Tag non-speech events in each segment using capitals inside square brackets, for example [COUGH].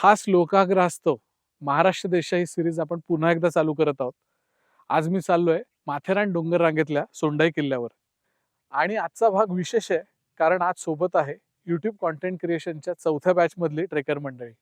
खास लोकाग्रहास्तव महाराष्ट्र देशा ही सिरीज आपण पुन्हा एकदा चालू करत आहोत. आज मी चाललोय माथेरान डोंगर रांगेतल्या सोंडाई किल्ल्यावर. आणि आजचा भाग विशेष आहे कारण आज सोबत आहे युट्यूब कॉन्टेंट क्रिएशनच्या चौथ्या बॅचमधली ट्रेकर मंडळी.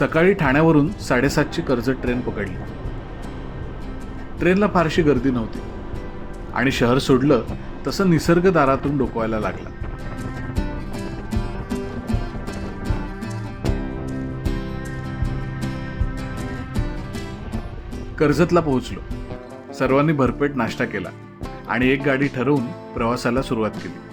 सकाळी ठाण्यावरून साडेसातची कर्जत ट्रेन पकडली. ट्रेनला फारशी गर्दी नव्हती. आणि शहर सोडलं तसं निसर्ग दारातून डोकवायला लागला. कर्जतला पोहोचलो. सर्वांनी भरपेट नाश्ता केला आणि एक गाडी ठरवून प्रवासाला सुरुवात केली.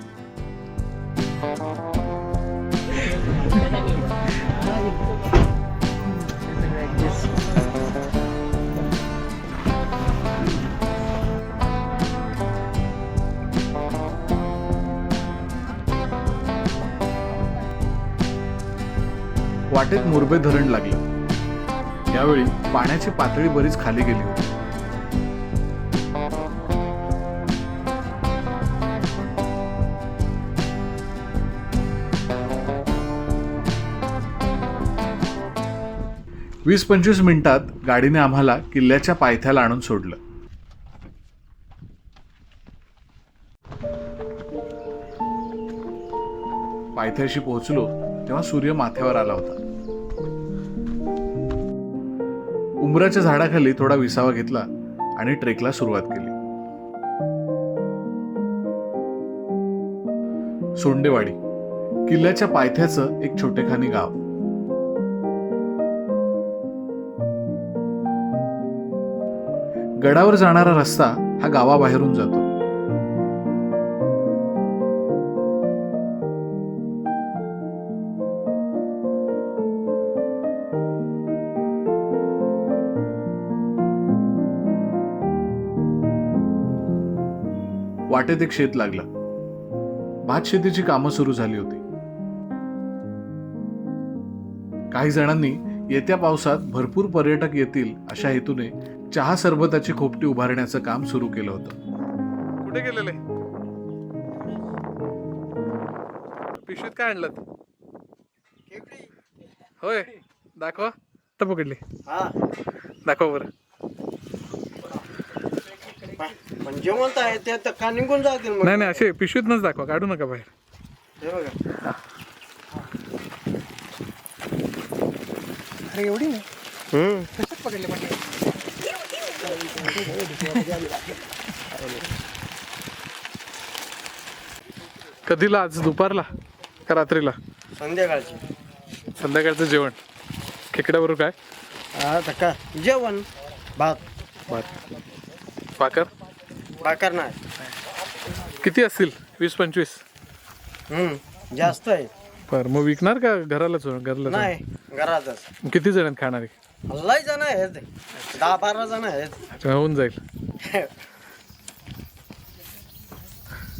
वाटेत मुरबे धरण लागले. यावेळी पाण्याची पातळी बरीच खाली गेली होती. वीस पंचवीस मिनिटात गाडीने आम्हाला किल्ल्याच्या पायथ्याला आणून सोडलं. पायथ्याशी पोहोचलो तेव्हा सूर्य माथ्यावर आला होता. उमराच्या झाडाखाली थोडा विसावा घेतला आणि ट्रेकला सुरुवात केली. सोंडेवाडी किल्ल्याच्या पायथ्याचं एक छोटेखानी गाव. गडावर जाणारा रस्ता हा गावाबाहेरून जातो. वाटेत एक शेत लागलं. भात शेतीची कामं सुरू झाली होती. काही जणांनी येत्या पावसात भरपूर पर्यटक येतील अशा हेतूने चहा सरबताची खोपटी उभारण्याचं काम सुरू केलं होतं. कुठे गेलेले? पिशवीत काय आणलं? होय दाखवा. तर पकडली हा. दाखवा बरं. पण जेवण आहे ते तर का निघून जातील मग? नाही नाही असे पिशवीतनच दाखवा काढू नका बाहेर. हे बघा. अरे एवढी? नाही पकडले कधीला? आज दुपारला का रात्रीला? संध्याकाळची. संध्याकाळचं जेवण. खेकड्याबरोबर काय? हा तर का? जेवण भात. भात. भाकर भाकर नाही. किती असतील? वीस पंचवीस? हम्म जास्त आहे. बरं मग विकणार का घरालाच घराला नाही घरातच. किती जण आहेत खाणारे? लय जण आहेत. दहा बारा जण आहेत. अच्छा, होऊन जाईल. [LAUGHS]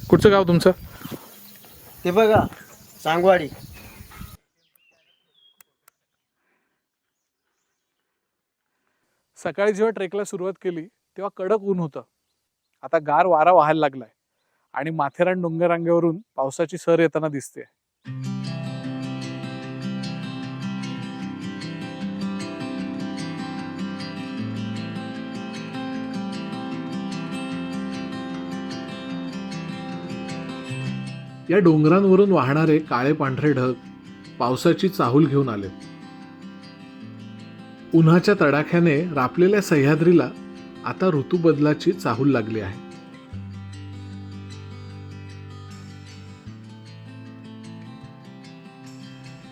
कुठचं गाव तुमचं? ते बघा सांगवाडी. सकाळी जेव्हा ट्रेकला सुरुवात केली तेव्हा कडक ऊन होतं. आता गार वारा व्हायला लागलाय. आणि माथेरान डोंगररांगेवरून पावसाची सर येताना दिसते या डोंगरांवरून वाहणारे काळे पांढरे ढग पावसाची चाहूल घेऊन आले उन्हाच्या तडाख्याने रापलेल्या सह्याद्रीला आता ऋतुबदलाची चाहूल लागली आहे.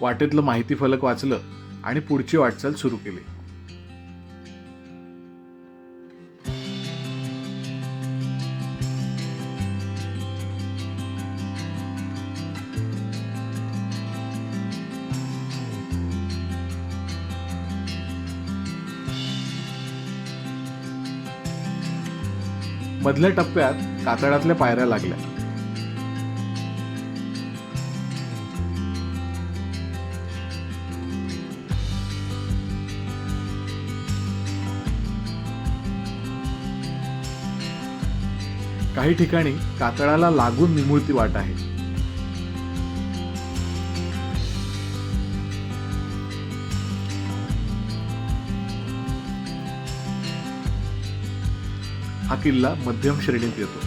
वाटेतलं माहिती फलक वाचलं आणि पुढची वाटचाल सुरू केली. मधल्या टप्प्यात कातळातल्या पायऱ्या लागल्या. काही ठिकाणी कातळाला लागून निमुळती वाट आहे. हा किल्ला मध्यम श्रेणीत येतो.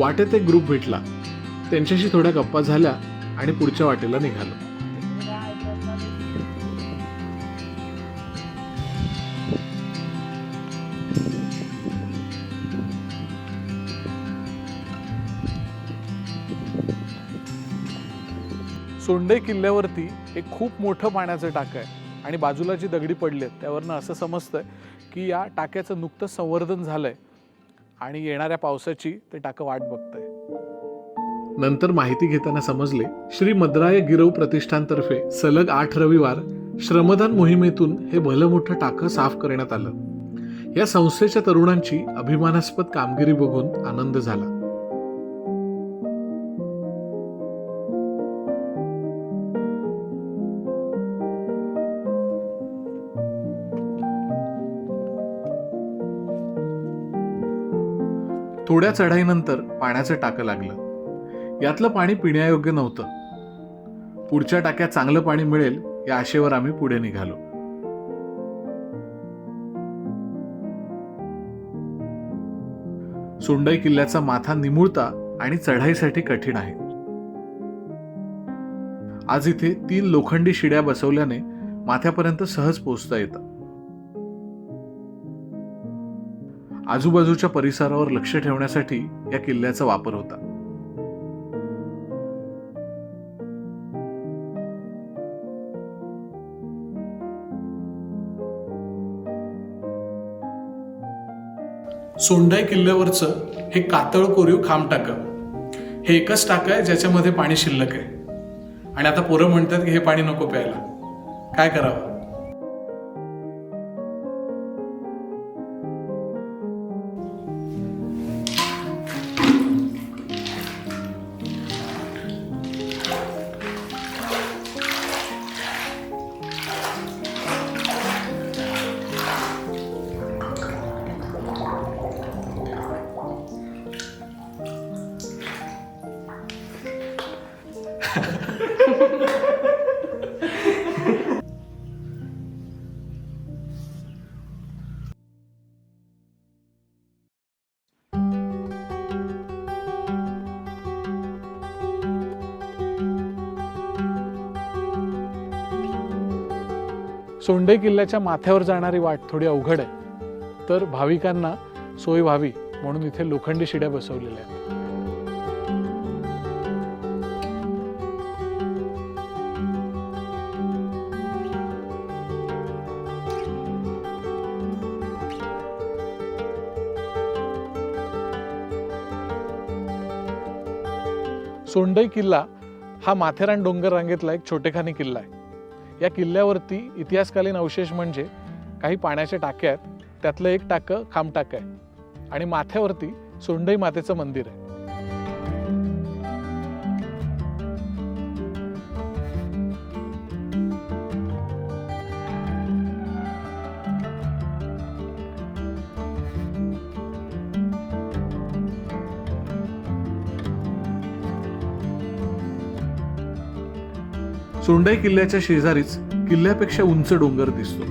वाटेत एक ग्रुप भेटला. त्यांच्याशी थोड्या गप्पा झाल्या आणि पुढच्या वाटेला निघालो. सोंडे किल्ल्यावरती एक खूप मोठं पाण्याचं टाकं आहे. आणि बाजूला जी दगडी पडली आहेत त्यावरनं असं समजतंय की या टाक्याचं नुकतं संवर्धन झालंय. आणि येणाऱ्या पावसाची ते टाकं वाट बघतंय. नंतर माहिती घेताना समजले श्री मद्राय गिरव प्रतिष्ठानतर्फे सलग आठ रविवार श्रमदान मोहिमेतून हे भलं मोठं टाकं साफ करण्यात आलं. या संस्थेच्या तरुणांची अभिमानास्पद कामगिरी बघून आनंद झाला. थोड्या चढाईनंतर पाण्याचं टाकं लागलं. यातलं पाणी पिण्यायोग्य नव्हतं. पुढच्या टाक्यात चांगलं पाणी मिळेल या आशेवर आम्ही पुढे निघालो. सोंडाई किल्ल्याचा माथा निमुळता आणि चढाईसाठी कठीण आहे. आज इथे तीन लोखंडी शिड्या बसवल्याने माथ्यापर्यंत सहज पोहोचता येतं. आजूबाजूच्या परिसरावर लक्ष ठेवण्यासाठी या किल्ल्याचा वापर होता. सोंडाई किल्ल्यावरचं हे कातळ कोरीव खांब टाकं. हे एकच टाकं आहे ज्याच्यामध्ये पाणी शिल्लक आहे. आणि आता पोरं म्हणतात की हे पाणी नको प्यायला. काय करावं? सोंडे किल्ल्याच्या माथ्यावर जाणारी वाट थोडी अवघड आहे. तर भाविकांना सोय व्हावी म्हणून इथे लोखंडी शिड्या बसवलेल्या आहेत. सोंडई किल्ला हा माथेरान डोंगर रांगेतला एक छोटेखानी किल्ला आहे. या किल्ल्यावरती इतिहासकालीन अवशेष म्हणजे काही पाण्याच्या टाक्या आहेत. त्यातलं एक टाकं खांब टाकं आहे. आणि माथ्यावरती सोंडई मातेचं मंदिर आहे. सोंडाई किल्ल्याच्या शेजारीच किल्ल्यापेक्षा उंच डोंगर दिसतो.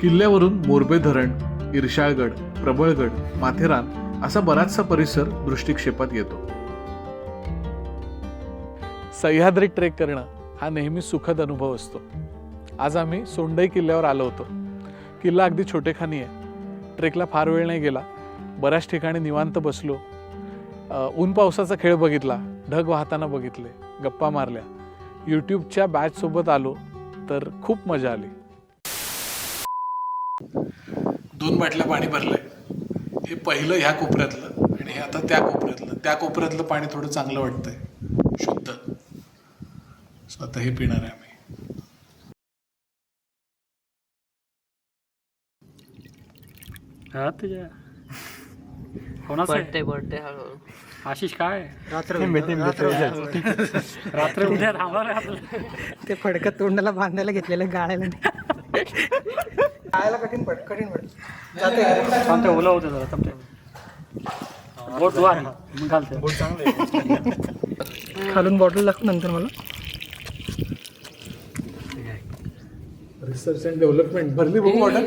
किल्ल्यावरून मोरबे धरण इर्शाळगड प्रबळगड माथेरान असा बराचसा परिसर दृष्टिक्षेपात येतो. सह्याद्री ट्रेक करणं हा नेहमी सुखद अनुभव असतो. आज आम्ही सोंडई किल्ल्यावर आलो होतो. किल्ला अगदी छोटेखानी आहे. ट्रेकला फार वेळ नाही गेला. बऱ्याच ठिकाणी निवांत बसलो. ऊन पावसाचा खेळ बघितला. ढग वाहताना बघितले. गप्पा मारल्या. यूट्यूबच्या बॅचसोबत आलो तर खूप मजा आली. दोन बाटल्या पाणी भरलंय. हे पहिलं ह्या कोपऱ्यातलं आणि हे आता त्या कोपऱ्यातलं. त्या कोपऱ्यातलं पाणी थोडं चांगलं वाटतंय. शुद्ध. स्वतः आता हे पिणार आहे आम्ही. हा तुझ्या? कोणाचं आहे? पडते पडते हळूहळू. आशिष काय? रात्र उद्या थांबा रे आपलं. ते फडकं तोंडाला बांधायला घेतलेलं गाळायला नाही. गाळायला कठीण पड कठीण पड. थांबते ओलं होतं जरा थांबते बोट धुवा मग घालते. बोट खालून बॉटल लागतो नंतर मला. रिसर्च अँड डेव्हलपमेंट भरली बघू ऑर्डर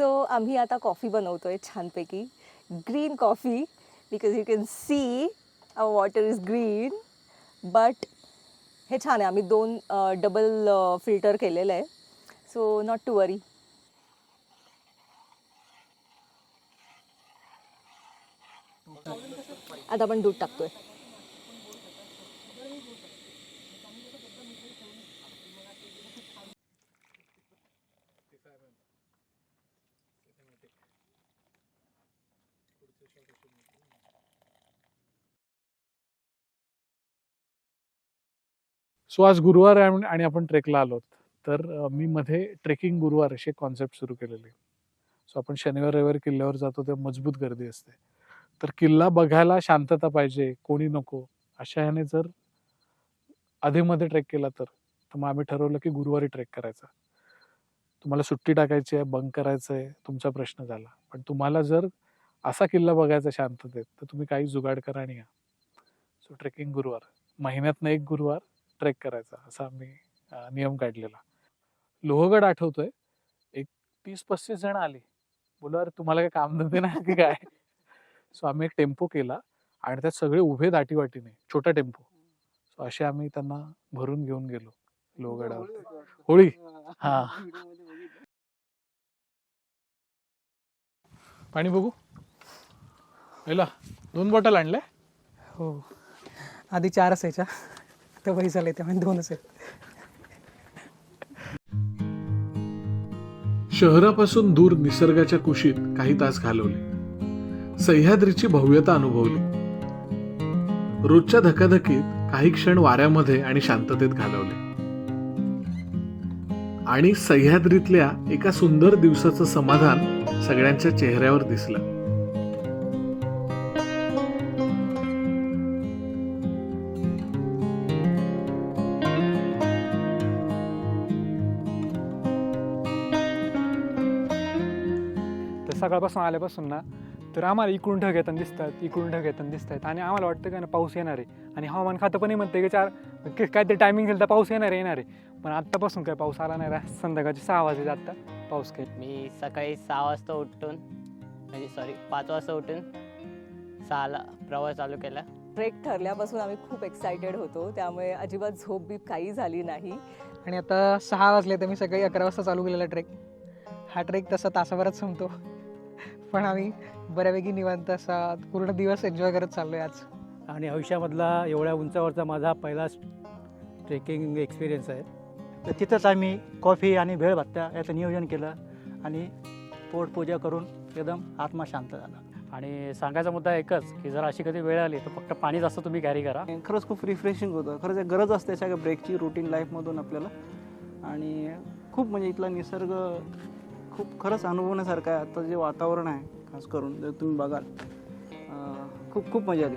सो आम्ही आता कॉफी बनवतो आहे छानपैकी. Green coffee because you can see a water is green but हे छान आहे. आम्ही दोन डबल फिल्टर केलेलं आहे. सो नॉट टू वरी आता आपण दूध टाकतोय. सो आज गुरुवार आहे आणि- आपण ट्रेकला आलोत तर मी मध्ये ट्रेकिंग गुरुवार अशी कॉन्सेप्ट सुरू केलेली सो आपण शनिवार रविवार किल्ल्यावर जातो तेव्हा मजबूत गर्दी असते. तर किल्ला बघायला शांतता पाहिजे कोणी नको. अशा ह्याने जर आधीमध्ये ट्रेक केला तर तर मग आम्ही ठरवलं की गुरुवारी ट्रेक करायचा. तुम्हाला सुट्टी टाकायची आहे बंक करायचं आहे तुमचा प्रश्न झाला. पण तुम्हाला जर असा किल्ला बघायचा शांततेत तर तुम्ही काही जुगाड करा आणि या. सो ट्रेकिंग गुरुवार. महिन्यातनं एक गुरुवार ट्रेक करायचा असा आम्ही नियम काढलेला. लोहगड आठवतोय. एक तीस पस्तीस जण आली. बोला अरे तुम्हाला काय कामधंदे नाही [LAUGHS] की काय? सो आम्ही एक टेम्पो केला आणि त्यात सगळे उभे दाटीवाटीने छोटा टेम्पो. सो असे आम्ही त्यांना भरून घेऊन गेलो लोहगडावर. होळी. हा. पाणी बघू? दोन बॉटल आणल्या? हो. आधी चार असायच्या फक्त वही झाले त्यामुळे दोनच आहेत. शहरापासून दूर निसर्गाच्या कुशीत काही तास घालवले. सह्याद्रीची भव्यता अनुभवली. रोजच्या धकाधकीत काही क्षण वाऱ्यामध्ये आणि शांततेत घालवले. आणि सह्याद्रीतल्या एका सुंदर दिवसाचं समाधान सगळ्यांच्या चेहऱ्यावर दिसलं. सकाळपासून आल्यापासून ना तर आम्हाला इकडून ढग येताना दिसतात इकडून ढग येताना दिसत आहेत आणि आम्हाला वाटतं का ना पाऊस येणार आहे. आणि हवामान खातं पण म्हणते की चार काहीतरी टायमिंग दिलं तर पाऊस येणार आहे येणार आहे. पण आत्तापासून काय पाऊस आला नाही रा- संध्याकाळचे सहा वाजले आत्ता पाऊस काही मी सकाळी सहा वाजता उठून म्हणजे सॉरी पाच वाजता उठून सहाला प्रवास चालू केला. ट्रेक ठरल्यापासून आम्ही खूप एक्सायटेड होतो. त्यामुळे अजिबात झोप बीप काही झाली नाही. आणि आता सहा वाजले तर मी सकाळी अकरा वाजता चालू केलेला ट्रेक हा ट्रेक तसा तासाभरात संपतो. पण आम्ही बऱ्यापैकी निवांत असा पूर्ण दिवस एन्जॉय करत चाललोय आज. आणि आयुष्यामधला एवढ्या उंचावरचा माझा पहिलाच ट्रेकिंग एक्सपिरियन्स आहे. तर तिथंच आम्ही कॉफी आणि भेळ भत्त्या याचं नियोजन केलं आणि पोटपूजा करून एकदम आत्मा शांत झाला. आणि सांगायचा मुद्दा एकच की जर अशी कधी वेळ आली तर फक्त पाणी जास्त तुम्ही कॅरी. करा खरंच खूप रिफ्रेशिंग होतं. खरंच एक गरज असते सगळ्या ब्रेकची रुटीन लाईफमधून आपल्याला. आणि खूप म्हणजे इथला निसर्ग खूप खरंच अनुभवण्यासारखं आहे. आता जे वातावरण आहे खास करून जर तुम्ही बघाल खूप खूप मजा आली.